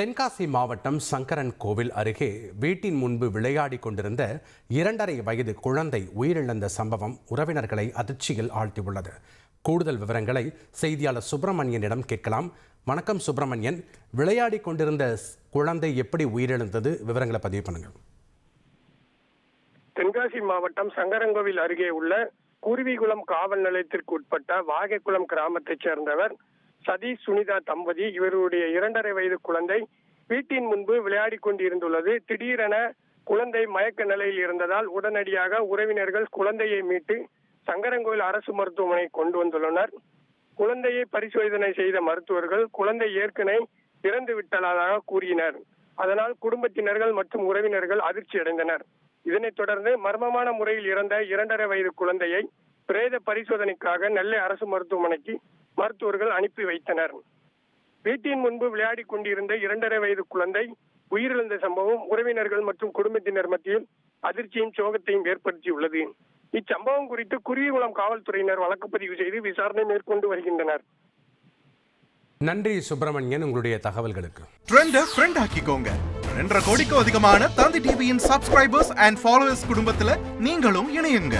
தென்காசி மாவட்டம் சங்கரன் கோவில் அருகே வீட்டின் முன்பு விளையாடி கொண்டிருந்த இரண்டரை வயது குழந்தை உயிரிழந்த சம்பவம் உறவினர்களை அதிர்ச்சியில் ஆழ்த்தியுள்ளது. கூடுதல் விவரங்களை செய்தியாளர் சுப்பிரமணியனிடம் கேட்கலாம். வணக்கம் சுப்பிரமணியன். விளையாடி கொண்டிருந்த குழந்தை எப்படி உயிரிழந்தது? விவரங்களை பதிவு பண்ணுங்கள். தென்காசி மாவட்டம் சங்கரங்கோவில் அருகே உள்ள குருவிகுளம் காவல் நிலையத்திற்கு உட்பட்ட வாகைக்குளம் கிராமத்தைச் சேர்ந்தவர் சதீஷ் சுனிதா தம்பதி இவருடைய இரண்டரை வயது குழந்தை வீட்டின் முன்பு விளையாடிக் கொண்டிருந்துள்ளது. திடீரென குழந்தை மயக்க நிலையில் இருந்ததால் உடனடியாக உறவினர்கள் குழந்தையை மீட்டு சங்கரங்கோவில் அரசு மருத்துவமனை கொண்டு வந்துள்ளனர். குழந்தையை பரிசோதனை செய்த மருத்துவர்கள் குழந்தை ஏற்கனவே இறந்து விட்டதாக கூறினர். அதனால் குடும்பத்தினர்கள் மற்றும் உறவினர்கள் அதிர்ச்சி அடைந்தனர் இதனைத் தொடர்ந்து மர்மமான முறையில் இறந்த இரண்டரை வயது குழந்தையை பிரேத பரிசோதனைக்காக நெல்லை அரசு மருத்துவமனைக்கு மருத்துவர்கள் அனுப்பி வைத்தனர். வீட்டின் முன்பு விளையாடிக் கொண்டிருந்த இரண்டரை வயது குழந்தை உயிரிழந்த சம்பவம் உறவினர்கள் மற்றும் குடும்பத்தினர் மத்தியில் அதிர்ச்சியும் சோகத்தையும் ஏற்படுத்தியுள்ளது. இச்சம்பவம் குறித்து குருவிகுளம் காவல்துறையினர் வழக்கு பதிவு செய்து விசாரணை மேற்கொண்டு வருகின்றனர். நன்றி சுப்பிரமணியன் உங்களுடைய தகவல்களுக்கு. ட்ரெண்ட ஃப்ரெண்ட் ஆக்கிக்கோங்க. ரெண்டரை கோடிக்கும் அதிகமான தந்தி டிவியின் சப்ஸ்கிரைபர்ஸ் அண்ட் ஃபாலோவர்ஸ் குடும்பத்துல நீங்களும் இணையுங்க.